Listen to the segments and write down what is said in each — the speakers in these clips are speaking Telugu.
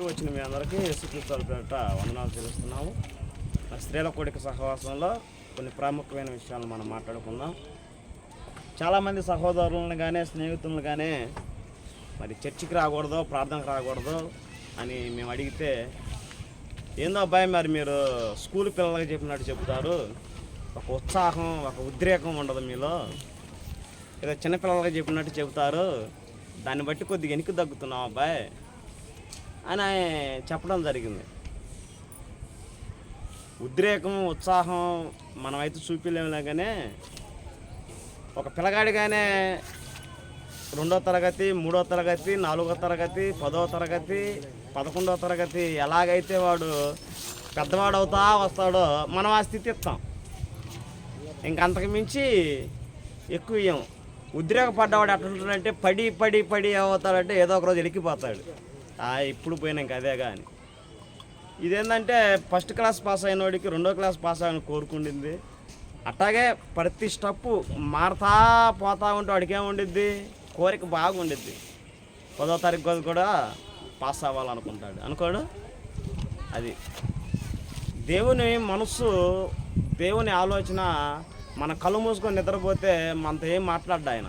వచ్చిన మీ అందరికీ యేసుక్రీస్తుల పేరిట వందనాలు తెలుస్తున్నాము స్త్రీల కోడిక సహవాసంలో కొన్ని ప్రాముఖ్యమైన విషయాలు మనం మాట్లాడుకుందాం. చాలామంది సహోదరులను కానీ స్నేహితులను కానీ మరి చర్చికి రాకూడదు ప్రార్థనకు రాకూడదు అని మేము అడిగితే ఏందో అబ్బాయి మరి మీరు స్కూల్ పిల్లలకి చెప్పినట్టు చెబుతారు. ఒక ఉత్సాహం ఒక ఉద్రేకం ఉండదు మీలో. ఏదో చిన్నపిల్లలకి చెప్పినట్టు చెబుతారు. దాన్ని బట్టి కొద్దిగా వెనక్కి తగ్గుతున్నాం అబ్బాయి. అని చెప్పడం జరిగింది. ఉద్రేకం ఉత్సాహం మనమైతే చూపించలేములే కానీ ఒక పిల్లగాడిగానే రెండో తరగతి మూడో తరగతి నాలుగో తరగతి పదో తరగతి పదకొండో తరగతి ఎలాగైతే వాడు పెద్దవాడు అవుతా వస్తాడో మనం ఆ స్థితి ఇస్తాం. ఇంకంతకు మించి ఎక్కువ ఇయ్యం. ఉద్రేకపడ్డవాడు ఎట్లుంటాడంటే పడి పడి పడి అవుతాడంటే ఏదో ఒక రోజు ఎలికిపోతాడు. ఇప్పుడు పోయినాక అదే కానీ. ఇదేంటంటే ఫస్ట్ క్లాస్ పాస్ అయినోడికి రెండో క్లాస్ పాస్ అయిన కోరుకుండింది. అట్లాగే ప్రతి స్టెప్పు మారుతా పోతా ఉంటే వాడికి ఏముండిద్ది కోరిక బాగుండిద్ది. పదో తారీఖు కూడా పాస్ అవ్వాలనుకుంటాడు. అనుకోడు? అది. దేవుని మనస్సు దేవుని ఆలోచన మన కళ్ళు మూసుకొని నిద్రపోతే మనతో ఏం మాట్లాడ్డా ఆయన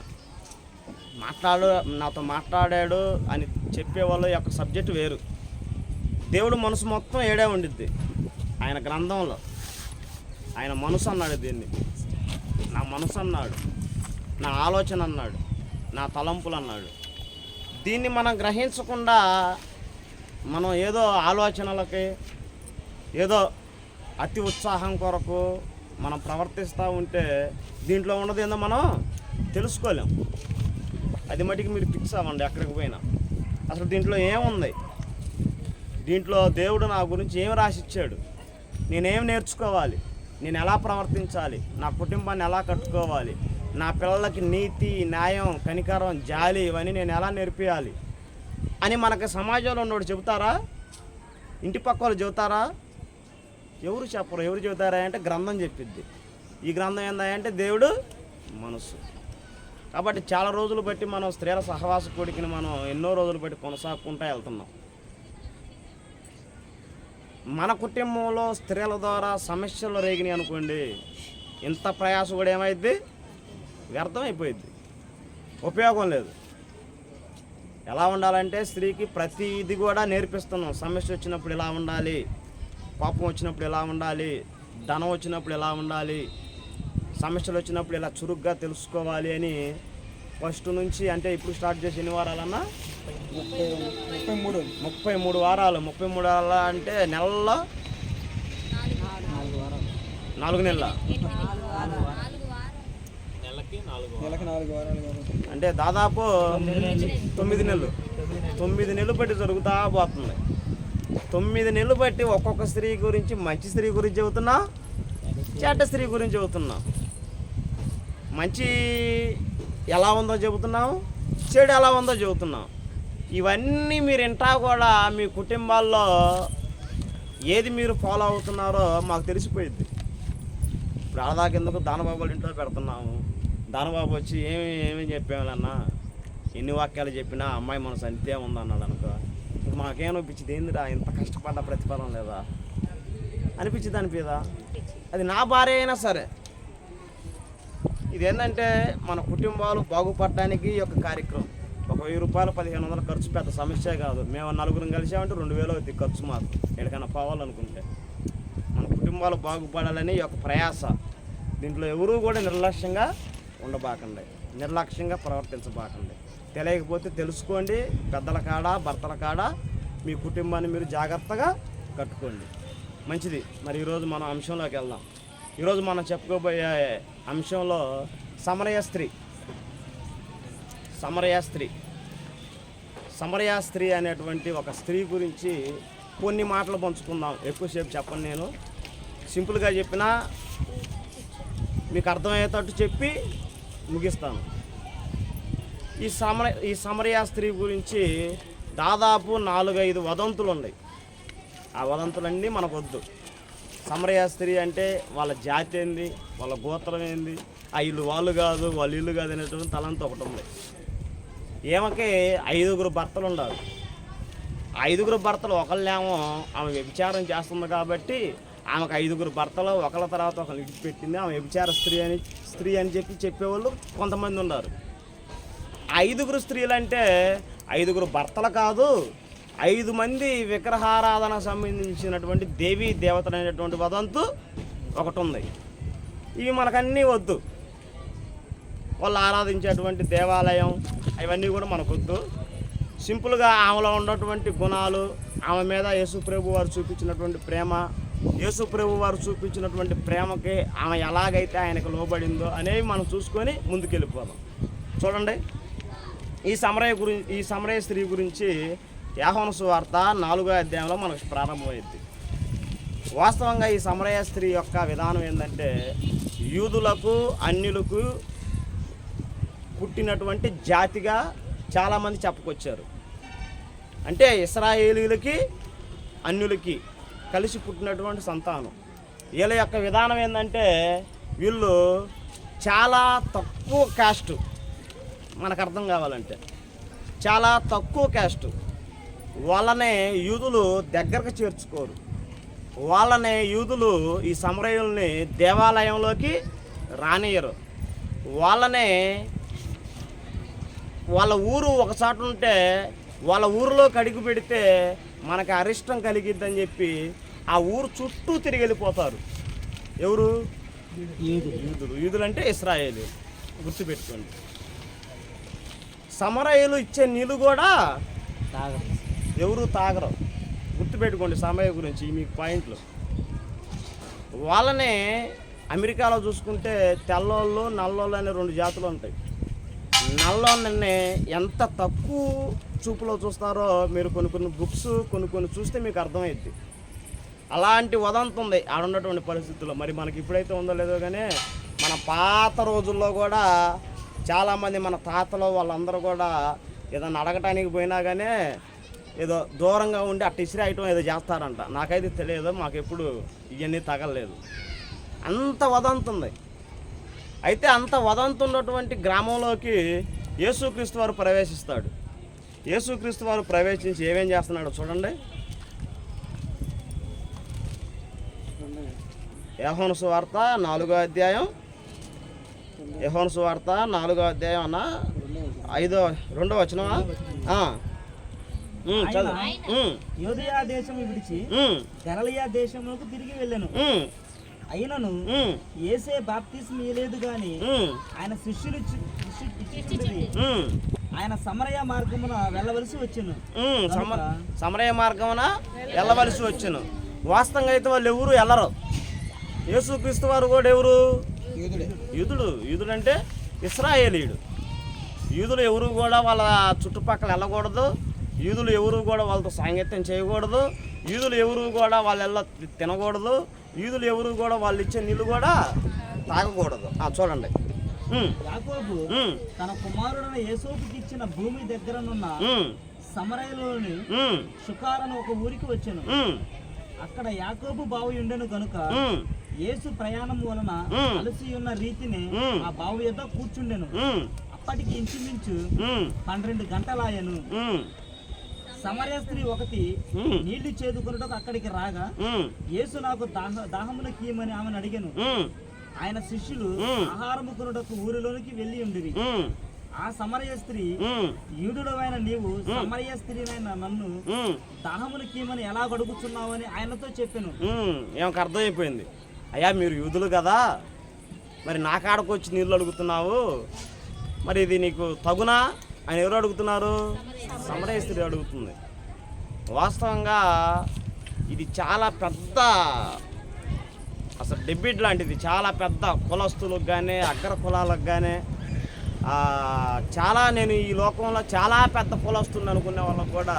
మాట్లాడు నాతో మాట్లాడాడు అని చెప్పేవాళ్ళు యొక్క సబ్జెక్ట్ వేరు. దేవుడు మనసు మొత్తం ఏడే ఉండిద్ది. ఆయన గ్రంథంలో. ఆయన మనసు అన్నాడు దీన్ని. నా మనసు అన్నాడు. నా ఆలోచన అన్నాడు. నా తలంపులు అన్నాడు. దీన్ని మనం గ్రహించకుండా మనం ఏదో ఆలోచనలకి ఏదో అతి ఉత్సాహం కొరకు మనం ప్రవర్తిస్తూ ఉంటే దీంట్లో ఉన్నది ఏందో మనం తెలుసుకోలేం. అది మటుకు మీరు ఫిక్స్ అవ్వండి ఎక్కడికి పోయినా. అసలు దీంట్లో ఏముంది? దీంట్లో దేవుడు నా గురించి ఏం రాసిచ్చాడు? నేనేం నేర్చుకోవాలి? నేను ఎలా ప్రవర్తించాలి? నా కుటుంబాన్ని ఎలా కట్టుకోవాలి? నా పిల్లలకి నీతి న్యాయం కనికరం జాలి ఇవన్నీ నేను ఎలా నేర్పియాలి? అని మనకి సమాజంలో ఉన్నోడు చెబుతారా? ఇంటి పక్క వాళ్ళు చెబుతారా? ఎవరు చెప్పరు? ఎవరు చెబుతారా అంటే గ్రంథం చెప్పిద్ది. ఈ గ్రంథం ఏందా అంటే దేవుడు మనసు. కాబట్టి చాలా రోజులు బట్టి మనం స్త్రీల సహవాస కోడికని మనం ఎన్నో రోజులు బట్టి కొనసాగుకుంటూ వెళ్తున్నాం. మన కుటుంబంలో స్త్రీల ద్వారా సమస్యలు రేగినాయి అనుకోండి ఇంత ప్రయాస కూడా ఏమైద్ది? వ్యర్థం అయిపోయింది ఉపయోగం లేదు. ఎలా ఉండాలంటే స్త్రీకి ప్రతిది కూడా నేర్పిస్తున్నాం. సమస్య వచ్చినప్పుడు ఎలా ఉండాలి పాపం వచ్చినప్పుడు ఎలా ఉండాలి ధనం వచ్చినప్పుడు ఎలా ఉండాలి సమస్యలు వచ్చినప్పుడు ఇలా చురుగ్గా తెలుసుకోవాలి అని ఫస్ట్ నుంచి అంటే ఇప్పుడు స్టార్ట్ చేసి ఎన్ని వారాలన్నా? ముప్పై ముప్పై మూడు ముప్పై మూడు వారాలు. ముప్పై మూడు వారాలు అంటే నెలలో? నాలుగు వారాలు నాలుగు నెలల అంటే దాదాపు తొమ్మిది నెలలు. తొమ్మిది నెలలు బట్టి జరుగుతా పోతుంది. తొమ్మిది నెలలు బట్టి ఒక్కొక్క స్త్రీ గురించి మంచి స్త్రీ గురించి చెబుతున్నా చెడ్డ స్త్రీ గురించి చెబుతున్నా. మంచి ఎలా ఉందో చెబుతున్నాం చెడు ఎలా ఉందో చెబుతున్నాం ఇవన్నీ మీరు ఇంటా కూడా మీ కుటుంబాల్లో ఏది మీరు ఫాలో అవుతున్నారో మాకు తెలిసిపోయింది ఇప్పుడు ఆడదాకా ఎందుకు దానబాబు వాళ్ళ ఇంట్లో పెడుతున్నాము? దానబాబు వచ్చి ఏమి ఏమేమి చెప్పామన్నా ఎన్ని వాక్యాలు చెప్పినా అమ్మాయి మనసు అంతే ఉందన్నాడు అనుకో. మాకేమనిపించింది ఏందిరా ఇంత కష్టపడ్డ ప్రతిఫలం లేదా? అనిపించింది అనిపిదా అది నా భార్య అయినా సరే. ఇదేంటంటే మన కుటుంబాలు బాగుపడడానికి ఈ యొక్క కార్యక్రమం. ఒక వెయ్యి రూపాయలు పదిహేను వందల ఖర్చు పెద్ద సమస్య కాదు. మేము నలుగురం కలిసామంటే రెండు వేలు అవుతుంది ఖర్చు మాకు. ఎక్కడికైనా పోవాలనుకుంటే. మన కుటుంబాలు బాగుపడాలని ఒక యొక్క ప్రయాస. దీంట్లో ఎవరూ కూడా నిర్లక్ష్యంగా ఉండబాకండి. నిర్లక్ష్యంగా ప్రవర్తించబాకండి. తెలియకపోతే తెలుసుకోండి. పెద్దల కాడ భర్తల కాడ మీ కుటుంబాన్ని మీరు జాగ్రత్తగా కట్టుకోండి. మంచిది. మరి ఈరోజు మనం అంశంలోకి వెళ్దాం. ఈరోజు మనం చెప్పుకోబోయే అంశంలో సమరయ స్త్రీ. సమరయ స్త్రీ. సమరయ స్త్రీ అనేటువంటి ఒక స్త్రీ గురించి కొన్ని మాటలు పంచుకుందాం. ఎక్కువసేపు చెప్పను నేను. సింపుల్గా చెప్పినా మీకు అర్థమయ్యేటట్టు చెప్పి ముగిస్తాను. ఈ సమర ఈ సమరయా స్త్రీ గురించి దాదాపు నాలుగైదు వదంతులు ఉన్నాయి ఆ వదంతులన్నీ మనకు సమరయాస్త్రి సమరయ స్త్రీ అంటే వాళ్ళ జాతి ఏంది వాళ్ళ గోత్రం ఏంది ఆ ఇల్లు వాళ్ళు కాదు వాళ్ళ ఇల్లు కాదు అనేటువంటి తలంతా ఒకటి ఉంది. ఈమెకి ఐదుగురు భర్తలు ఉండాలి. ఐదుగురు భర్తలు ఒకళ్ళేమో ఆమె వ్యభిచారం చేస్తుంది కాబట్టి ఆమెకు ఐదుగురు భర్తలు ఒకళ్ళ తర్వాత ఒకళ్ళు విడిచిపెట్టింది ఆమె వ్యభిచార స్త్రీ అని స్త్రీ అని చెప్పి చెప్పేవాళ్ళు కొంతమంది ఉన్నారు. ఐదుగురు స్త్రీలు అంటే ఐదుగురు భర్తలు కాదు ఐదు మంది విగ్రహారాధన సంబంధించినటువంటి దేవీ దేవతలైనటువంటి వదంతు ఒకటి ఉంది ఇవి మనకన్నీ వద్దు. వాళ్ళు ఆరాధించేటువంటి దేవాలయం ఇవన్నీ కూడా మనకొద్దు సింపుల్గా ఆమెలో ఉన్నటువంటి గుణాలు ఆమె మీద యేసుప్రభు వారు చూపించినటువంటి ప్రేమ యేసుప్రభు వారు చూపించినటువంటి ప్రేమకి ఆమె ఎలాగైతే ఆయనకు లోబడిందో అనేవి మనం చూసుకొని ముందుకెళ్ళిపోదాం. చూడండి. ఈ సమరయ గురించి ఈ సమరయ స్త్రీ గురించి యాహోన సువార్త నాలుగో అధ్యాయంలో మనకు ప్రారంభమైంది. వాస్తవంగా ఈ సమరయ స్త్రీ యొక్క విధానం ఏంటంటే యూదులకు అన్యులకు పుట్టినటువంటి జాతిగా చాలామంది చెప్పుకొచ్చారు. అంటే ఇస్రాయేలీలకి అన్యులకి కలిసి పుట్టినటువంటి సంతానం. వీళ్ళ యొక్క విధానం ఏంటంటే వీళ్ళు చాలా తక్కువ కాస్ట్ మనకు అర్థం కావాలంటే చాలా తక్కువ కాస్ట్ వాళ్ళనే యూదులు దగ్గరకు చేర్చుకోరు. వాళ్ళనే యూదులు ఈ సమరయుల్ని దేవాలయంలోకి రానియరు వాళ్ళనే వాళ్ళ ఊరు ఒక చోట ఉంటే వాళ్ళ ఊరిలో కడిగి పెడితే మనకి అరిష్టం కలిగిద్దని చెప్పి ఆ ఊరు చుట్టూ తిరిగి వెళ్ళిపోతారు. ఎవరు? యూదులు. యూదులు. అంటే ఇస్రాయేలు. గుర్తుపెట్టుకోండి. సమరయులు ఇచ్చే నీళ్ళు కూడా ఎవరు తాగరు. గుర్తుపెట్టుకోండి సమయ గురించి మీ పాయింట్లు. వాళ్ళనే అమెరికాలో చూసుకుంటే తెల్లోళ్ళు నల్లోళ్ళు అనే రెండు జాతులు ఉంటాయి. నల్లోళ్ళని ఎంత తక్కువ చూపులో చూస్తారో మీరు కొన్ని కొన్ని బుక్స్ కొన్ని కొన్ని చూస్తే మీకు అర్థమైద్ది. అలాంటి వదంత ఉంది ఆడ ఉన్నటువంటి పరిస్థితుల్లో. మరి మనకి ఇప్పుడైతే ఉందో లేదో కానీ మన పాత రోజుల్లో కూడా చాలామంది మన తాతలు వాళ్ళందరూ కూడా ఏదైనా అడగటానికి పోయినా కానీ ఏదో దూరంగా ఉండి అట్ట ఇసిరి ఐటమ్ ఏదో చేస్తారంట. నాకైతే తెలియదు మాకు ఎప్పుడు ఇవన్నీ తగలలేదు. అంత వదంతుంది. ఉంది అయితే అంత వదంతున్నటువంటి గ్రామంలోకి యేసుక్రీస్తు వారు ప్రవేశిస్తాడు. యేసుక్రీస్తు వారు ప్రవేశించి ఏమేం చేస్తున్నాడో చూడండి. యహోను సువార్త నాలుగో అధ్యాయం. యహోను సువార్త నాలుగో అధ్యాయం అన్న ఐదో రెండో వచనమా? యోదయా దేశం విడిచి ఉమ్, గలలియా దేశంలోకి తిరిగి వెళ్ళాను. అయినను ఏసే బాప్తిస్మ ఇయ్యలేదు గాని ఆయన శిష్యులు ఆయన సమరయ మార్గమున వెళ్ళవలసి వచ్చును. సమరయ మార్గమున వెళ్ళవలసి వచ్చును. వాస్తవంగా అయితే వాళ్ళు ఎవరు వెళ్ళరు యేసుక్రీస్తు వారు కూడా ఎవరు? యూదుడే. యూదుడు. యూదుడు అంటే ఇస్రాయేలీయుడు. యూదులు ఎవరు కూడా వాళ్ళ చుట్టుపక్కల వెళ్ళకూడదు. యూదులు ఎవరు కూడా వాళ్ళతో సాంగత్యం చేయకూడదు. యూదులు ఎవరు కూడా వాళ్ళ ఇళ్ళ తినకూడదు. యూదులు ఎవరు కూడా వాళ్ళు ఇచ్చే నీళ్ళు కూడా తాగకూడదు. ఆ, చూడండి. యాకోబు తన కుమారుడైన యేసోపుకి ఇచ్చిన భూమి దగ్గరనున్న సమరయలోని షుకారను ఒక ఊరికి వచ్చాను. అక్కడ యాకోబు బావి ఉండెను ఉమ్, యేసు ప్రయాణం వలన. అలసి ఉన్న రీతిని. ఆ బావి యొద్ద కూర్చుండెను. అప్పటికి ఇంచుమించు పన్నెండు గంటలాయను. సమరయ స్త్రీ ఒకటి నీళ్ళు చేదుకొనుటకు అక్కడికి రాగా యేసు నాకు దాహ దాహమున కీయమని ఆమెను అడిగాను. ఆయన శిష్యులు మ్మ్. ఆహారము కొనుటకు ఊరిలోనికి వెళ్ళి ఉమ్, ఆ సమరయ స్త్రీ యూదుడమైన నీవు సమరయ స్త్రీనైన నన్ను. దాహమున కీయమని ఎలా గడుగుతున్నావని ఆయనతో చెప్పాను. ఏమకు అర్థమైపోయింది. అయ్యా మీరు యూదులు కదా. మరి నా కాడకు వచ్చి నీళ్ళు అడుగుతున్నావు. మరి ఇది నీకు తగునా? ఆయన ఎవరు అడుగుతున్నారు? సమరయ అడుగుతుంది. వాస్తవంగా ఇది చాలా పెద్ద అసలు డెబిట్ లాంటిది. చాలా పెద్ద కులస్తులకు కానీ అగ్ర కులాలకు కానీ చాలా నేను ఈ లోకంలో చాలా పెద్ద కులస్తుంది అనుకునే వాళ్ళకు కూడా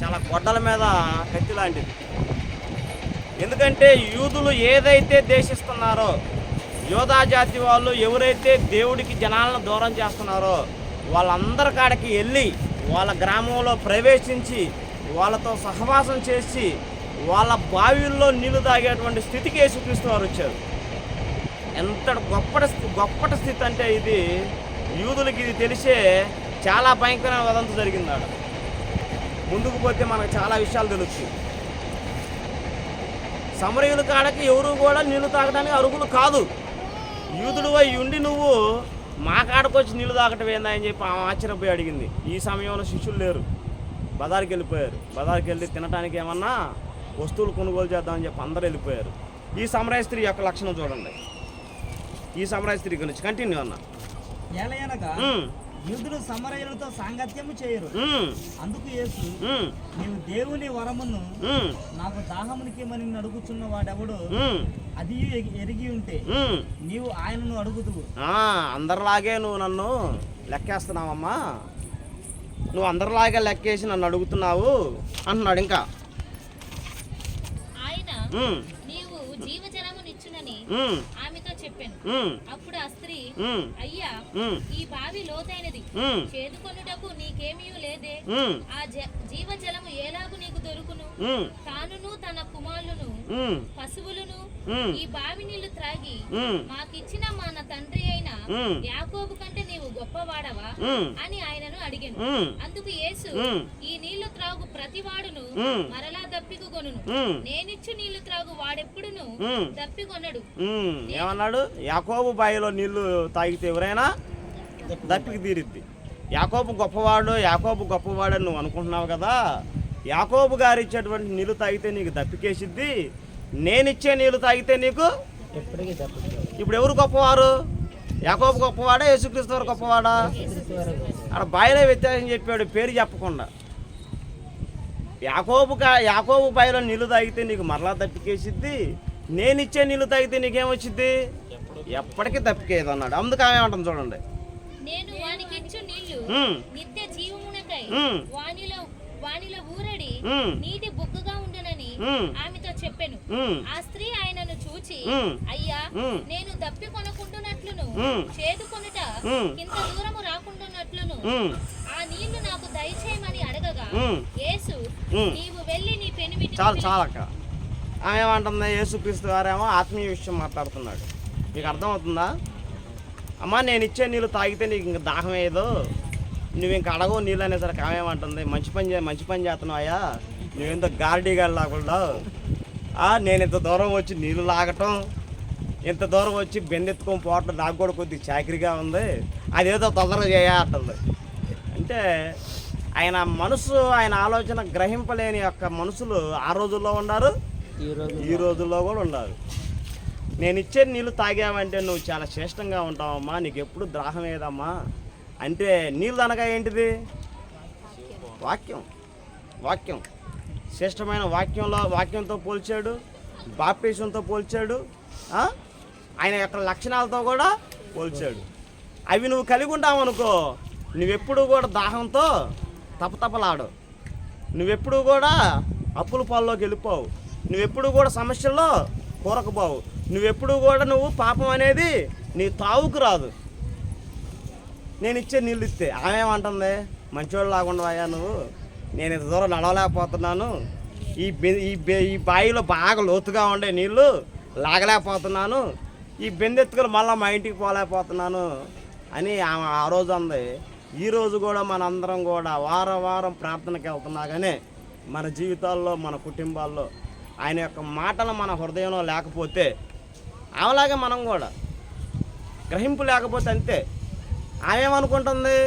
చాలా గొడ్డల మీద కత్తి లాంటిది. ఎందుకంటే యూదులు ఏదైతే దేశిస్తున్నారో యోధా జాతి వాళ్ళు ఎవరైతే దేవుడికి జనాలను దూరం చేస్తున్నారో వాళ్ళందరి కాడికి వెళ్ళి వాళ్ళ గ్రామంలో ప్రవేశించి వాళ్ళతో సహవాసం చేసి వాళ్ళ బావిల్లో నీళ్ళు తాగేటువంటి స్థితికి యేసుక్రీస్తు వారు వచ్చారు. ఎంత గొప్పటి గొప్పట గొప్పటి స్థితి అంటే ఇది. యూదులకి ఇది తెలిసే చాలా భయంకరమైన వదంతు జరిగింది ఆడ ముందుకు పోతే మనకు చాలా విషయాలు తెలుసు. సమరయుల కాడకి ఎవరు కూడా నీళ్ళు తాగడానికి అరుగులు కాదు. యూదుడు అయి ఉండి నువ్వు మా కాడకు వచ్చి నీళ్ళు తాగటం ఏందా అని చెప్పి ఆమె ఆశ్చర్యపోయి అడిగింది. ఈ సమయంలో శిష్యులు లేరు. బజార్కి వెళ్ళిపోయారు. బజార్కి వెళ్ళి తినడానికి ఏమన్నా వస్తువులు కొనుగోలు చేద్దామని చెప్పి అందరూ వెళ్ళిపోయారు. ఈ సమరాయ స్త్రీ యొక్క లక్షణం చూడండి. ఈ సమరాయ స్త్రీ గురించి కంటిన్యూ అన్న. యూదులు సమరయులతో సాంగత్యము చేయరు. అందుకు యేసు నీవు దేవుని వరమును నాకు దాహమునికి మని అడుగుచున్న వాడెవడు అది ఎరిగి ఉంటే. నీవు ఆయనను అడుగుదువు. ఆ, అందరిలాగే నువ్వు నన్ను లెక్కేస్తున్నావమ్మా. నువ్వు అందరిలాగే లెక్కేసి నన్ను అడుగుతున్నావు అంటున్నాడు ఇంకా. ఆయన నీవు జీవజలమునిచ్చునని ఆమెతో చెప్పాను అప్పుడు ఆ స్త్రీ అయ్యా ఈ బావి లోతైనది. చేదుకొనుటకు నీకేమీ లేదే. ఆ జ- జీవజలము ఎలాగు నీకు దొరుకును? తానును తన కుమారులను పశువులను ఈ బావి నీళ్ళు త్రాగి మాకిచ్చిన మన తండ్రి అయిన. యాకోబు కంటే నీవు గొప్పవాడవా? అని ఆయనను అడిగాను. అందుకు యేసు. ఈ నీళ్ళు త్రాగు ప్రతివాడును ఉమ్. మరలా దప్పికొనును ఉమ్, నేనిచ్చు నీళ్ళు త్రాగు వాడెప్పుడును. దప్పికొనడు. ఉమ్. ఏమన్నాడు యాకోబు బాయిలో నీళ్ళు తాగితే ఎవరైనా దప్పికి తీరిద్ది. యాకోబు గొప్పవాడు యాకోబు గొప్పవాడు అని నువ్వు అనుకుంటున్నావు కదా? యాకోబు గారు ఇచ్చేటువంటి నీళ్ళు తాగితే నీకు దప్పికేసిద్ది. నేనిచ్చే నీళ్ళు తాగితే నీకు ఇప్పుడు ఎవరు గొప్పవారు? యాకోబు గొప్పవాడా? యేసుక్రీస్తు వారు గొప్పవాడా? అక్కడ బాయిలో వ్యత్యాసం చెప్పాడు పేరు చెప్పకుండా. యాకోబు కా- యాకోబు బాయిలో నీళ్ళు తాగితే నీకు మరలా దప్పికేసిద్ది. నేను ఇచ్చే నీళ్ళు తాగితే నీకేమొచ్చిద్ది ఎప్పటికీ తప్పికేది అన్నాడు అందుకు ఆమె ఏమంటుంది చూడండి నేను వానికి ఇచ్చు నీళ్ళు ఉమ్, నిత్య జీవమునకై ఉమ్, వానిలో వానిలో ఊరడి నీటి బొగ్గుగా ఉండునని ఆమెతో చెప్పాను ఆ స్త్రీ ఆయనను చూచి. అయ్యా. నేను. చేదుకొనుట. ఇంత దూరము రాకుండానట్లును ఆ నీళ్ళు నాకు దయచేయమని అడగగా. యేసు. నీవు వెళ్ళి నీ పెనిమిటి చాలు చాలక్క ఆమె ఏమంటుంది యేసుక్రీస్తు వారేమో ఆత్మీయ విషయం మాట్లాడుతున్నాడు. నీకు అర్థమవుతుందా? అమ్మా నేను ఇచ్చే నీళ్ళు తాగితే నీకు ఇంక దాహం ఏదో. నువ్వు ఇంక అడగవు నీళ్ళు అనేసరికి ఆమె ఏమంటుంది మంచి పని చే మంచి పని చేస్తున్నావయ్యా. నువ్వెంత గార్డీగా లాకుండా నేను ఇంత దూరం వచ్చి నీళ్ళు లాగటం ఇంత దూరం వచ్చి బెందెత్తుకొని పోవటం నాకు కూడా కొద్దిగా చాకరీగా ఉంది. అదేదో తొందరగా చేయాలంటుంది అంటే ఆయన మనసు ఆయన ఆలోచన గ్రహింపలేని యొక్క మనుషులు ఆ రోజుల్లో ఉన్నారు. ఈ రోజుల్లో కూడా ఉండాలి. నేను ఇచ్చే నీళ్ళు తాగావంటే నువ్వు చాలా శ్రేష్టంగా ఉంటావమ్మా నీకు ఎప్పుడు దాహం ఏదమ్మా అంటే నీళ్ళు అనగా ఏంటిది? వాక్యం. వాక్యం. శ్రేష్టమైన వాక్యంలో వాక్యంతో పోల్చాడు బాప్టిజంతో పోల్చాడు ఆయన యొక్క లక్షణాలతో కూడా పోల్చాడు. అవి నువ్వు కలిగి ఉంటావనుకో నువ్వెప్పుడు కూడా దాహంతో తపతపలాడు. నువ్వెప్పుడు కూడా అప్పుల పాల్లోకి వెళ్ళిపోవు. నువ్వెప్పుడు కూడా సమస్యల్లో కూరకపోవు నువ్వెప్పుడు కూడా నువ్వు పాపం అనేది నీ తావుకు రాదు. నేను ఇచ్చే నీళ్ళు ఇస్తే. ఆమె ఏమంటుంది మంచోళ్ళు లాకుండా అయ్యా నువ్వు? నేను ఇంత దూరం నడవలేకపోతున్నాను. ఈ బె- ఈ ఈ బావిలో బాగా లోతుగా ఉండే నీళ్ళు లాగలేకపోతున్నాను. ఈ బెందెత్తుకులు మళ్ళీ మా ఇంటికి పోలేకపోతున్నాను. అని ఆమె ఆ రోజు అంది. ఈ రోజు కూడా మనందరం కూడా వారం వారం ప్రార్థనకి వెళ్తున్నా కానీ మన జీవితాల్లో మన కుటుంబాల్లో ఆయన యొక్క మాటలు మన హృదయంలో లేకపోతే ఆమెలాగే మనం కూడా గ్రహింపు లేకపోతే అంతే. ఆమెమనుకుంటుంది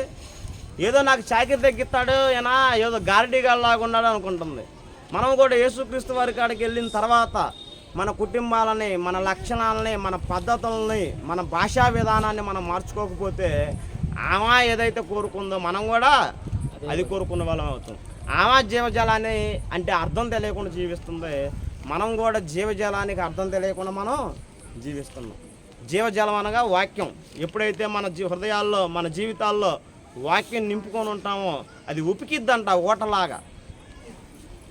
ఏదో నాకు చాకిరి తగ్గిస్తాడు ఏనా ఏదో గారడీగాళ్ళలాగా ఉన్నాడు అనుకుంటుంది. మనం కూడా యేసుక్రీస్తు వారి కాడికి వెళ్ళిన తర్వాత మన కుటుంబాలని మన లక్షణాలని మన పద్ధతులని మన భాషా విధానాన్ని మనం మార్చుకోకపోతే ఆమె ఏదైతే కోరుకుందో మనం కూడా అది కోరుకున్న వాళ్ళం అవుతాం. ఆమె జీవజలాన్ని అంటే అర్థం తెలియకుండా జీవిస్తుంది. మనం కూడా జీవజలానికి అర్థం తెలియకుండా మనం జీవిస్తున్నాం. జీవజలం అనగా వాక్యం. ఎప్పుడైతే మన జీ హృదయాల్లో మన జీవితాల్లో వాక్యం నింపుకొని ఉంటామో అది ఉపికిద్దంట ఓటలాగా.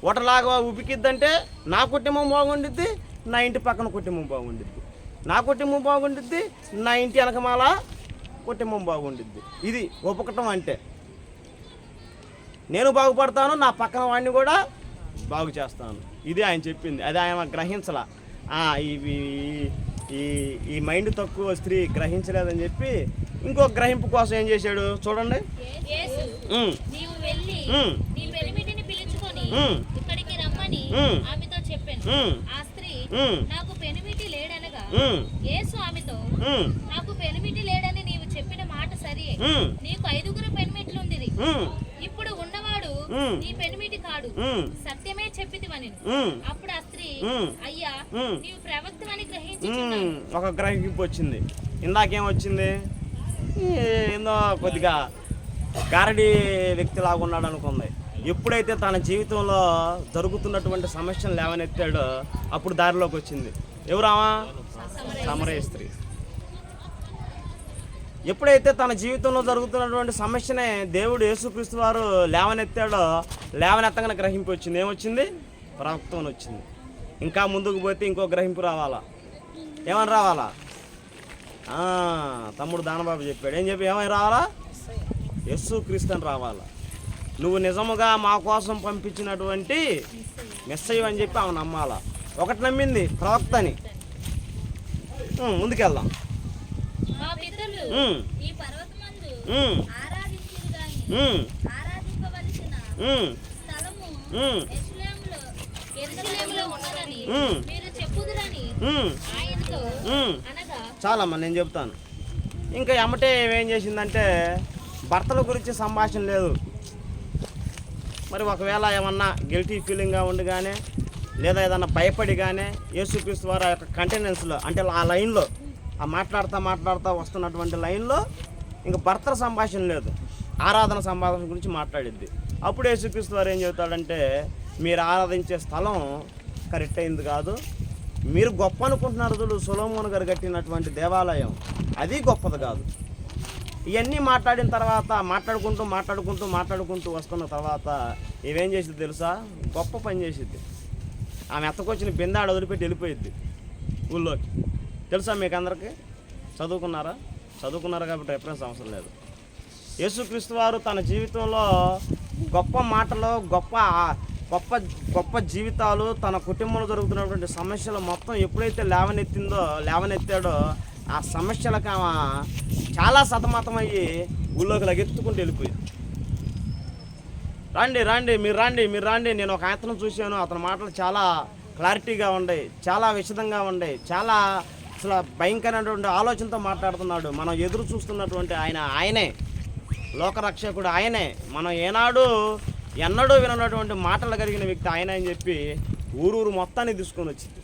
ఓటలాగా ఉపికిద్దంటే నా కుటుంబం బాగుండిద్ది నా ఇంటి పక్కన కుటుంబం బాగుండిద్ది. నా కుటుంబం బాగుండిద్ది నా ఇంటి వెనకమాల కుటుంబం బాగుండిద్ది. ఇది ఉపకటం అంటే. నేను బాగుపడతాను నా పక్కన వాడిని కూడా బాగు చేస్తాను. ఇది ఆయన చెప్పింది. అది ఆయన గ్రహించలా. ఆ, ఇవి ఈ ఈ మైండ్ తక్కువ స్త్రీ గ్రహించలేదని చెప్పి ఇంకో గ్రహింపు కోసం ఏం చేశాడు చూడండి. నాకు పెనిమిటి లేడనగా ఉమ్, యేసు ఆమెతో నాకు పెనిమిటి లేడని నీవు చెప్పిన మాట సరియే. ఉమ్, నీకు ఐదుగురు ఉన్నవాడు ఉమ్. నీ పెనిమిటి కాడు. సత్యమే చెప్పితివని అప్పుడు ఆ స్త్రీ. అయ్యా. నీవు ప్రవక్తవని గ్రహించుచున్నాను ఒక గ్రహింపు వచ్చింది. ఇందాకేం వచ్చింది? ఏందో కొద్దిగా గారడి వ్యక్తి లాగా ఉన్నాడు అనుకుంది. ఎప్పుడైతే తన జీవితంలో జరుగుతున్నటువంటి సమస్యలు లేవనెత్తాడో అప్పుడు దారిలోకి వచ్చింది. ఎవరామా సమరయ స్త్రీ. ఎప్పుడైతే తన జీవితంలో జరుగుతున్నటువంటి సమస్యనే దేవుడు యేసుక్రీస్తు వారు లేవనెత్తాడో లేవనెత్తగానే గ్రహింపు వచ్చింది. ఏమొచ్చింది? రక్తం వచ్చింది. ఇంకా ముందుకు పోతే ఇంకో గ్రహింపు రావాలా? ఏమని రావాలా? తమ్ముడు దానబాబు చెప్పాడు. ఏం చెప్పి ఏమని రావాలా? యస్సు అని రావాలా. నువ్వు నిజముగా మా కోసం పంపించినటువంటి మెస్సయ్య అని చెప్పి ఆమె నమ్మాలా. ఒకటి నమ్మింది ప్రవక్త అని ముందుకెళ్దాం. ఈ పర్వతమందు ఆరాధించిరు గాని ఆరాధింపవలసిన స్థలము ఉన్నదని. మీరు చెప్పుదురని ఆయనతో. అనగా చాలమ్మా నేను చెప్తాను. ఇంకా ఎమ్మటే ఏం చేసిందంటే భర్తల గురించి సంభాషణ లేదు. మరి ఒకవేళ ఏమన్నా గిల్టీ ఫీలింగ్గా ఉండి కానీ లేదా ఏదన్నా భయపడి కానీ యేసుక్రీస్తు వారి ఆ యొక్క కంటెనెన్స్లో అంటే ఆ లైన్లో ఆ మాట్లాడుతూ మాట్లాడుతూ వస్తున్నటువంటి లైన్లో ఇంకా భర్తల సంభాషణ లేదు. ఆరాధన సంభాషణ గురించి మాట్లాడిద్ది. అప్పుడు యేసుక్రీస్తు వారు ఏం చెబుతాడంటే మీరు ఆరాధించే స్థలం కరెక్ట్ అయింది కాదు. మీరు గొప్ప అనుకుంటున్నారు చూడు సులోమోన్ గారు కట్టినటువంటి దేవాలయం. అది గొప్పది కాదు. ఇవన్నీ మాట్లాడిన తర్వాత మాట్లాడుకుంటూ మాట్లాడుకుంటూ మాట్లాడుకుంటూ వస్తున్న తర్వాత ఇవేం చేసింది తెలుసా? గొప్ప పని చేసిద్ది. ఆమె ఎత్తకొచ్చిన బిందాడు వదిలిపెట్టి వెళ్ళిపోయిద్ది ఊళ్ళోకి. తెలుసా మీకు అందరికీ చదువుకున్నారా? చదువుకున్నారు కాబట్టి రెఫరెన్స్ అవసరం లేదు. యేసుక్రీస్తు వారు తన జీవితంలో గొప్ప మాటలు గొప్ప గొప్ప గొప్ప జీవితాలు తన కుటుంబంలో జరుగుతున్నటువంటి సమస్యలు మొత్తం ఎప్పుడైతే లేవనెత్తిందో లేవనెత్తాడో ఆ సమస్యలకు ఆమె చాలా సతమతమయ్యి ఊళ్ళోకి లగెత్తుకుంటూ వెళ్ళిపోయింది. రండి రండి మీరు రండి మీరు రండి. నేను ఒక అతను చూశాను. అతని మాటలు చాలా క్లారిటీగా ఉండే చాలా విషదంగా ఉండే చాలా అసలు భయంకరమైనటువంటి ఆలోచనతో మాట్లాడుతున్నాడు. మనం ఎదురు చూస్తున్నటువంటి ఆయన ఆయనే. లోకరక్షకుడు ఆయనే. మనం ఏనాడు ఎన్నడూ వినటువంటి మాటలు కలిగిన వ్యక్తి ఆయన అని చెప్పి ఊరూరు మొత్తాన్ని తీసుకొని వచ్చింది.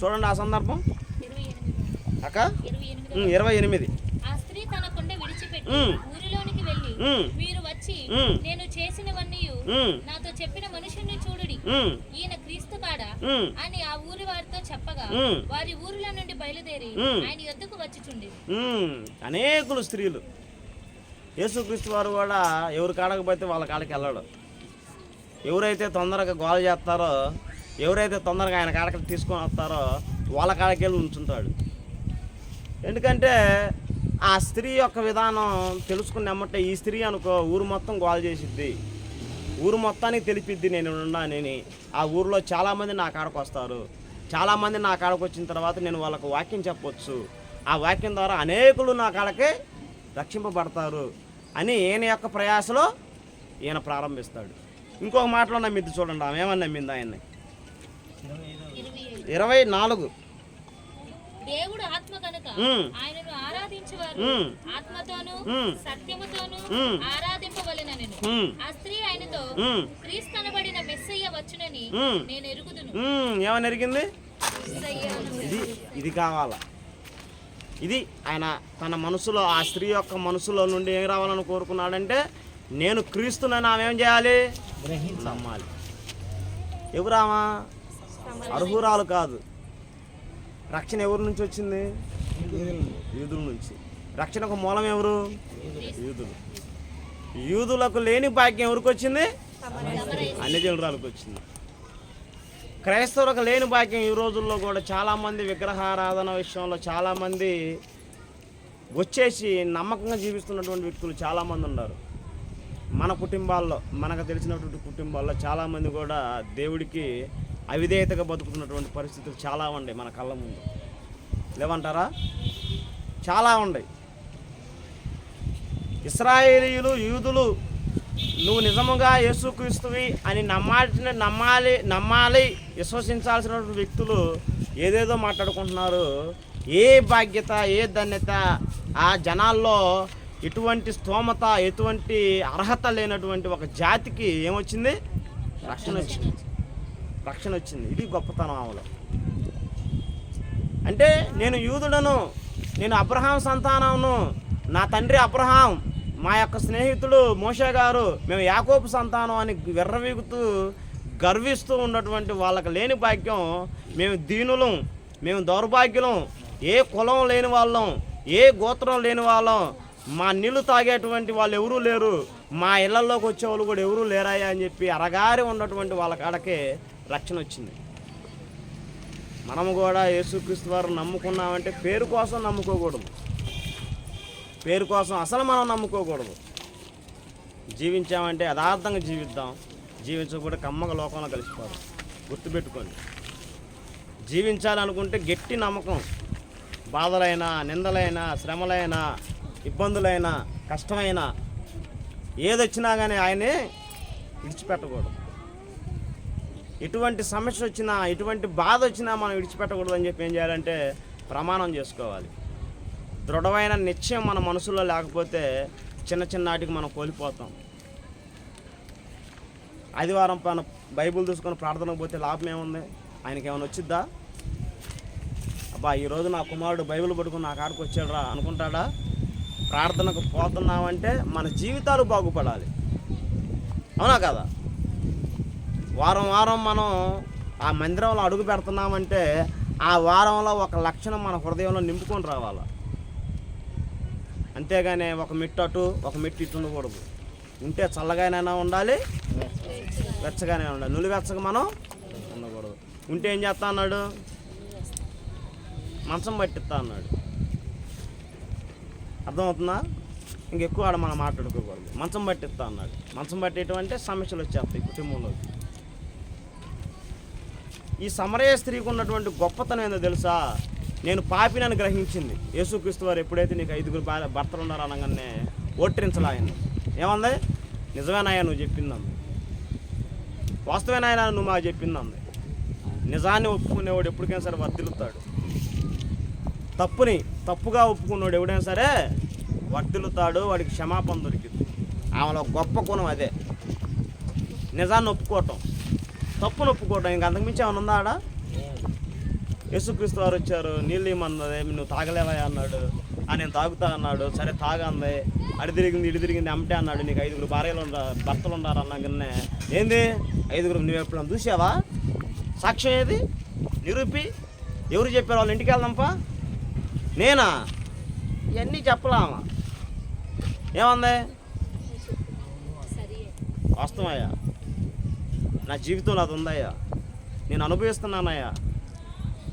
చూడండి ఆ సందర్భం. అక్క? ఇరవై ఎనిమిది. మీరు వచ్చి ఉమ్. నేను చేసినవన్నీ ఉమ్, నాతో చెప్పిన మనుషుల్ని చూడుడి. ఉమ్, ఈయన క్రీస్తు కాడా అని ఆ ఊరి వారితో చెప్పగా. వారి ఊరిలో నుండి బయలుదేరి. ఆయన యొద్దకు వచ్చిచుండి ఉమ్, అనేకులు స్త్రీలు. యేసుక్రీస్తు వారు కూడా ఎవరి కాడకు పోతే వాళ్ళ కాడకి వెళ్ళాడు. ఎవరైతే తొందరగా గోల చేస్తారో ఎవరైతే తొందరగా ఆయన కాడకి తీసుకొని వస్తారో వాళ్ళ కాడకి వెళ్ళి ఉంచుంటాడు. ఎందుకంటే ఆ స్త్రీ యొక్క విధానం తెలుసుకుని ఎమ్మటే ఈ స్త్రీ అనుకో ఊరు మొత్తం గోల చేసిద్ది. ఊరు మొత్తానికి తెలిపిద్ది నేను ఉన్నానని ఆ ఊరిలో చాలామంది నా కాడకు వస్తారు. చాలామంది నా కాడకు వచ్చిన తర్వాత నేను వాళ్ళకు వాక్యం చెప్పొచ్చు. ఆ వాక్యం ద్వారా అనేకులు నా కాడకే రక్షింపబడతారు అని ఈయన యొక్క ప్రయాసలో ఈయన ప్రారంభిస్తాడు. ఇంకొక మాటలో నమ్మిద్ది చూడండి ఆమె ఏమని నమ్మింది ఆయన్ని? ఇరవై ఇరవై నాలుగు. దేవుడు ఆత్మ కనుక. ఆయనను ఆరాధించేవారు. ఆత్మతోను. సత్యముతోను. ఆరాధింపవలెనని. ఆ స్త్రీ ఆయనతో ఉమ్, క్రీస్తు అనబడిన మెస్సయ్య వచ్చునని. నేను ఎరుగుదును. ఏమని ఎరిగింది ఇది ఇది కావాలా. ఇది ఆయన తన మనసులో ఆ స్త్రీ యొక్క మనసులో నుండి ఏం రావాలని కోరుకున్నాడంటే నేను క్రీస్తునని ఆమె ఏం చేయాలి? నమ్మాలి. ఎవరామా? అర్హురాలు కాదు. రక్షణ ఎవరి నుంచి వచ్చింది? యూదుల నుంచి. రక్షణకు మూలం ఎవరు? యూదులు. యూదులకు లేని భాగ్యం ఎవరికి వచ్చింది? అన్ని జనురాలకు వచ్చింది. క్రైస్తవులకు లేని భాగ్యం ఈ రోజుల్లో కూడా చాలామంది విగ్రహారాధన విషయంలో చాలామంది వచ్చేసి నమ్మకంగా జీవిస్తున్నటువంటి వ్యక్తులు చాలామంది ఉన్నారు. మన కుటుంబాల్లో మనకు తెలిసినటువంటి కుటుంబాల్లో చాలామంది కూడా దేవుడికి అవిధేయతగా బతుకుతున్నటువంటి పరిస్థితులు చాలా ఉన్నాయి మన కళ్ళ ముందు. లేవంటారా? చాలా ఉన్నాయి. ఇస్రాయేలీయులు యూదులు నువ్వు నిజముగా యేసుక్రీస్తువి అని నమ్మాల్సిన నమ్మాలి నమ్మాలి విశ్వసించాల్సినటువంటి వ్యక్తులు ఏదేదో మాట్లాడుకుంటున్నారు. ఏ భాగ్యత ఏ ధన్యత ఆ జనాల్లో ఎటువంటి స్తోమత ఎటువంటి అర్హత లేనటువంటి ఒక జాతికి ఏమొచ్చింది? రక్షణ వచ్చింది. రక్షణ వచ్చింది. ఇది గొప్పతనం ఆమెలో. అంటే నేను యూదుడను నేను అబ్రహాం సంతానంను నా తండ్రి అబ్రహాం మా యొక్క స్నేహితుడు మోషే గారు మేము యాకోపు సంతానం అని విర్రవీగుతూ గర్విస్తూ ఉన్నటువంటి వాళ్ళకి లేని భాగ్యం మేము దీనులం మేము దౌర్భాగ్యులం ఏ కులం లేని వాళ్ళం ఏ గోత్రం లేని వాళ్ళం మా నీళ్ళు తాగేటువంటి వాళ్ళు ఎవరూ లేరు మా ఇళ్ళలోకి వచ్చే వాళ్ళు కూడా ఎవరూ లేరాయా అని చెప్పి అరగారి ఉన్నటువంటి వాళ్ళ కాడకే రక్షణ వచ్చింది. మనము కూడా యేసుక్రీస్తు వారు నమ్ముకున్నామంటే పేరు కోసం నమ్ముకోకూడదు. పేరు కోసం అసలు మనం నమ్ముకోకూడదు. జీవించామంటే యథార్థంగా జీవిద్దాం. జీవించకపోతే కమ్మగ లోకంలో కలిసిపోదాం గుర్తుపెట్టుకోండి. జీవించాలనుకుంటే గట్టి నమ్మకం. బాధలైనా నిందలైనా శ్రమలైనా ఇబ్బందులైనా కష్టమైనా ఏదొచ్చినా కానీ ఆయనే విడిచిపెట్టకూడదు. ఎటువంటి సమస్య వచ్చినా ఎటువంటి బాధ వచ్చినా మనం విడిచిపెట్టకూడదు అని చెప్పి ఏం చేయాలంటే ప్రమాణం చేసుకోవాలి. దృఢమైన నిశ్చయం మన మనసులో లేకపోతే చిన్న చిన్నాటికి మనం కోల్పోతాం. ఆదివారం పైన బైబిల్ తీసుకొని ప్రార్థనకు పోతే లాభం ఏముంది? ఆయనకి ఏమైనా వచ్చిద్దా? అబ్బా ఈరోజు నా కుమారుడు బైబిల్ పట్టుకుని నా కాడికి వచ్చాడురా అనుకుంటాడా? ప్రార్థనకు పోతున్నామంటే మన జీవితాలు బాగుపడాలి. అవునా కదా? వారం వారం మనం ఆ మందిరంలో అడుగు పెడుతున్నామంటే ఆ వారంలో ఒక లక్షణం మన హృదయంలో నింపుకొని రావాలి? అంతేగాని ఒక మిట్టు అటు ఒక మిట్టు ఇటు ఉండకూడదు. ఉంటే చల్లగానైనా ఉండాలి వెచ్చగానే ఉండాలి. నులివెచ్చగా మనం ఉండకూడదు. ఉంటే ఏం చేస్తా అన్నాడు? మంచం పట్టిస్తా అన్నాడు. అర్థమవుతుందా? ఇంకెక్కువ ఆడ మనం మాట్లాడుకోకూడదు. మంచం పట్టిస్తా అన్నాడు. మంచం పట్టేయటం అంటే సమస్యలు వచ్చేస్తాయి కుటుంబంలోకి. ఈ సమరయ స్త్రీకి ఉన్నటువంటి గొప్పతనం ఏందో తెలుసా? నేను పాపినని గ్రహించింది. యేసుక్రీస్తు వారు ఎప్పుడైతే నీకు ఐదుగురు భర్తలు ఉన్నారో అనగానే ఓట్రించలా ఆయన. ఏమంది? నిజమేనాయా నువ్వు చెప్పిందంది వాస్తవేనాయన నువ్వు మాకు చెప్పిందంది నిజాన్ని ఒప్పుకునేవాడు ఎప్పటికైనా సరే వర్దిలుతాడు తప్పుని తప్పుగా ఒప్పుకున్నాడు ఎవడైనా సరే వర్దిలుతాడు వాడికి క్షమాపణ దొరికింది ఆమెలో గొప్ప గుణం అదే. నిజాన్ని ఒప్పుకోవటం. తప్పును ఒప్పుకోవటం ఇంకా అంతకుమించి ఏమైనా ఉందా ఆడ? యేసుక్రీస్తు వారు వచ్చారు నీళ్ళు ఇమ్మన్నది నువ్వు తాగలేవా అన్నాడు. ఆ నేను తాగుతా అన్నాడు. సరే తాగంది. అడి తిరిగింది ఇడి తిరిగింది అమ్మటే అన్నాడు. నీకు ఐదుగురు భార్యలు ఉన్నారు భర్తలు ఉన్నారు అన్నాకనే ఏంది? ఐదుగురు నువ్వు ఎప్పుడైనా చూసావా? సాక్ష్యం ఏది? నిరూపి. ఎవరు చెప్పారు? వాళ్ళ ఇంటికి వెళ్దాంపా. నేనా? ఇవన్నీ చెప్పలామా ఏమంది? వాస్తవయ్యా నా జీవితంలో అది ఉందయ్యా. నేను అనుభవిస్తున్నానయ్యా.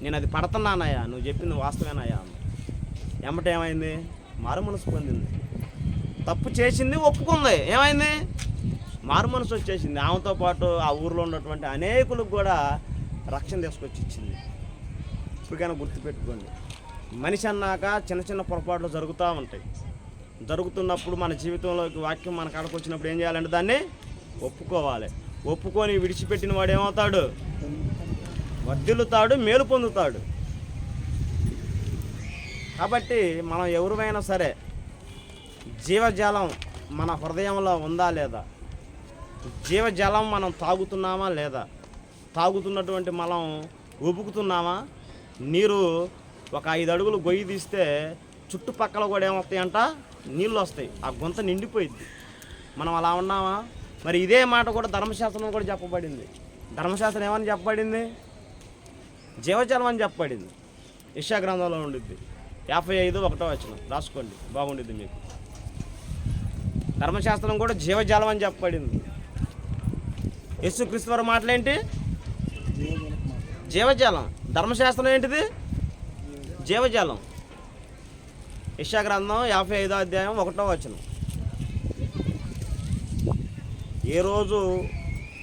నేను అది పడుతున్నానయ్యా. నువ్వు చెప్పింది వాస్తవేనయ్యా. అంది. ఎమ్మట ఏమైంది? మారు మనసు పొందింది. తప్పు చేసింది ఒప్పుకుంది. ఏమైంది? మారు మనసు వచ్చేసింది. ఆమెతో పాటు ఆ ఊర్లో ఉన్నటువంటి అనేకులకు కూడా రక్షణ తీసుకొచ్చి ఇచ్చింది ఇప్పటికైనా గుర్తుపెట్టుకోండి. మనిషి అన్నాక చిన్న చిన్న పొరపాట్లు జరుగుతూ ఉంటాయి. జరుగుతున్నప్పుడు మన జీవితంలోకి వాక్యం మన కాడకు వచ్చినప్పుడు ఏం చేయాలంటే దాన్ని ఒప్పుకోవాలి. ఒప్పుకొని విడిచిపెట్టిన వాడు ఏమవుతాడు వర్ధిల్లుతాడు మేలు పొందుతాడు. కాబట్టి మనం ఎవరివైనా సరే జీవజలం మన హృదయంలో ఉందా లేదా? జీవజలం మనం తాగుతున్నామా లేదా? తాగుతున్నటువంటి మనం ఉబుకుతున్నామా? నీరు ఒక ఐదు అడుగులు గొయ్యి తీస్తే చుట్టుపక్కల కూడా ఏమొస్తాయంట? నీళ్ళు వస్తాయి ఆ గుంత నిండిపోయింది మనం అలా ఉన్నామా? మరి ఇదే మాట కూడా ధర్మశాస్త్రం కూడా చెప్పబడింది. ధర్మశాస్త్రం ఏమని చెప్పబడింది? జీవజలం అని చెప్పబడింది. ఇషా గ్రంథంలో ఉండిద్ది. యాభై ఐదు ఒకటో వచ్చిన రాసుకోండి. బాగుండిద్ది మీకు. ధర్మశాస్త్రం కూడా జీవజలం అని చెప్పబడింది. యేసుక్రీస్తు వారి మాటలేంటి? జీవజలం. ధర్మశాస్త్రం ఏంటిది? జీవజలం. ఇషా గ్రంథం యాభై ఐదో అధ్యాయం ఒకటో వచనం. ఏ రోజు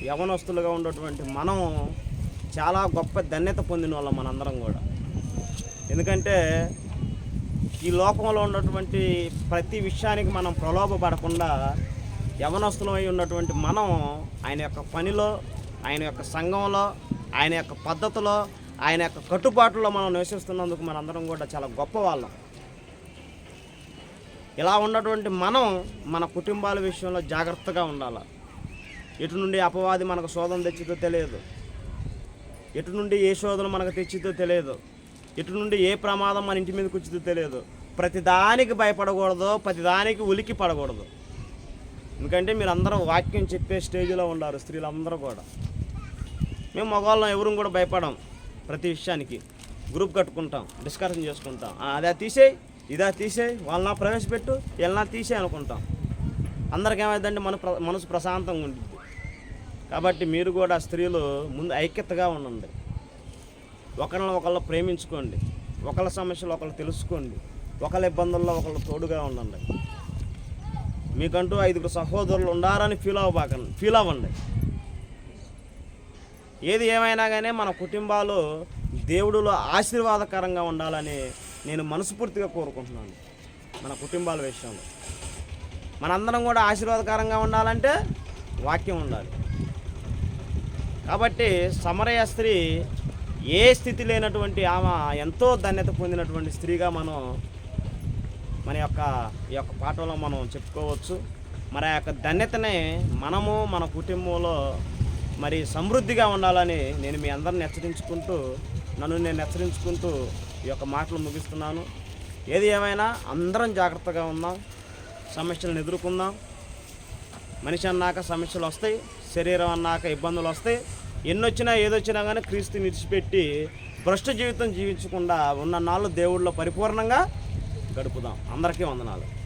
యవనస్తులుగా ఉన్నటువంటి మనం చాలా గొప్ప ధన్యత పొందిన వాళ్ళం మనందరం కూడా. ఎందుకంటే ఈ లోకంలో ఉన్నటువంటి ప్రతి విషయానికి మనం ప్రలోభపడకుండా యవనస్తులమై ఉన్నటువంటి మనం ఆయన యొక్క పనిలో ఆయన యొక్క సంఘంలో ఆయన యొక్క పద్ధతిలో ఆయన యొక్క కట్టుబాటులో మనం నివసిస్తున్నందుకు మనందరం కూడా చాలా గొప్ప వాళ్ళం. ఇలా ఉన్నటువంటి మనం మన కుటుంబాల విషయంలో జాగ్రత్తగా ఉండాలి. ఎటు నుండి అపవాది మనకు శోధన తెచ్చిదో తెలియదు. ఎటు నుండి ఏ శోధన మనకు తెచ్చిదో తెలియదు. ఎటు నుండి ఏ ప్రమాదం మన ఇంటి మీదకి వచ్చిందో తెలియదు. ప్రతిదానికి భయపడకూడదు ప్రతిదానికి ఉలికి పడకూడదు. ఎందుకంటే మీరు అందరూ వాక్యం చెప్పే స్టేజ్లో ఉన్నారు స్త్రీలందరూ కూడా. మేము మగవాళ్ళం ఎవరు కూడా భయపడం ప్రతి విషయానికి. గ్రూప్ కట్టుకుంటాం డిస్కషన్ చేసుకుంటాం. అదే తీసేయి ఇదా తీసేయి వాళ్ళనా ప్రవేశపెట్టు వీళ్ళనా తీసేయి అనుకుంటాం. అందరికి ఏమైందంటే మన ప్ర- మనసు ప్రశాంతంగా ఉంటుంది కాబట్టి మీరు కూడా స్త్రీలు ముందు ఐక్యతగా ఉండండి. ఒకరిని ఒకళ్ళు ప్రేమించుకోండి. ఒకళ్ళ సమస్యలు ఒకళ్ళు తెలుసుకోండి. ఒకళ్ళ ఇబ్బందుల్లో ఒకళ్ళు తోడుగా ఉండండి. మీకంటూ ఐదుగురు సహోదరులు ఉండాలని ఫీల్ అవ్వబాకండి ఫీల్ అవ్వండి. ఏది ఏమైనా కానీ మన కుటుంబాలు దేవుడులో ఆశీర్వాదకరంగా ఉండాలని నేను మనస్ఫూర్తిగా కోరుకుంటున్నాను. మన కుటుంబాల విషయంలో. మనందరం కూడా ఆశీర్వాదకరంగా ఉండాలంటే వాక్యం ఉండాలి. కాబట్టి సమరయ స్త్రీ ఏ స్థితి లేనటువంటి ఆమె ఎంతో ధన్యత పొందినటువంటి స్త్రీగా మనం మన యొక్క ఈ యొక్క పాఠంలో మనం చెప్పుకోవచ్చు. మరి ఆ యొక్క ధన్యతనే మనము మన కుటుంబంలో మరి సమృద్ధిగా ఉండాలని నేను మీ అందరిని హెచ్చరించుకుంటూ నన్ను నేను హెచ్చరించుకుంటూ ఈ యొక్క మాటలు ముగిస్తున్నాను. ఏది ఏమైనా అందరం జాగ్రత్తగా ఉందాం సమస్యలను ఎదుర్కొందాం. మనిషి అన్నాక సమస్యలు వస్తాయి శరీరం అన్నాక ఇబ్బందులు వస్తాయి. ఎన్నొచ్చినా ఏదొచ్చినా కానీ క్రీస్తు విడిచిపెట్టి భ్రష్ట జీవితం జీవించకుండా ఉన్న నాళ్ళు దేవుళ్ళలో పరిపూర్ణంగా గడుపుదాం. అందరికీ వందనాలు.